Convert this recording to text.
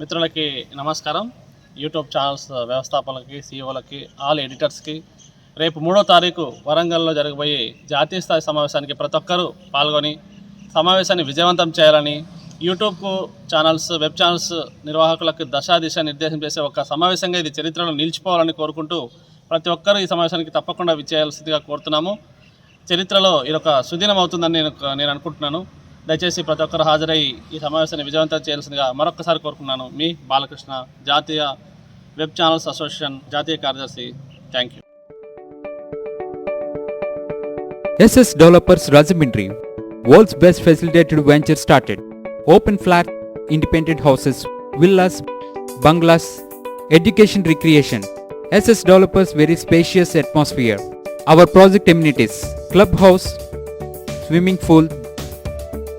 మిత్రులకి నమస్కారం. YouTube channels వ్యవస్థాపకులకి సీఈఓలకి ఆల్ ఎడిటర్స్కి రేపు మూడో తారీఖు వరంగల్లో జరగబోయే జాతీయ స్థాయి సమావేశానికి ప్రతి ఒక్కరూ పాల్గొని సమావేశాన్ని విజయవంతం చేయాలని యూట్యూబ్ ఛానల్స్ వెబ్ ఛానల్స్ నిర్వాహకులకు దశా దిశ నిర్దేశం చేసే ఒక సమావేశంగా ఇది చరిత్రలో నిలిచిపోవాలని కోరుకుంటూ ప్రతి ఒక్కరూ ఈ సమావేశానికి తప్పకుండా విచ్చేయాల్సిందిగా కోరుతున్నాము. చరిత్రలో ఇది ఒక సుదినం అవుతుందని నేను నేను అనుకుంటున్నాను. దయచేసి ప్రతి ఒక్కరు హాజరై ఈ సమావేశాన్ని విజయవంతం చేయాల్సిందిగా మరొకసారి కోరుకున్నాను. మీ బాలకృష్ణ జాతీయ వెబ్ ఛానల్స్ అసోసియేషన్ జాతీయ కార్యదర్శి. Thank you SS developers Rajahmundry worlds best facilitated venture started open flat independent houses villas bungalows education recreation SS developers very spacious atmosphere our project amenities club house swimming pool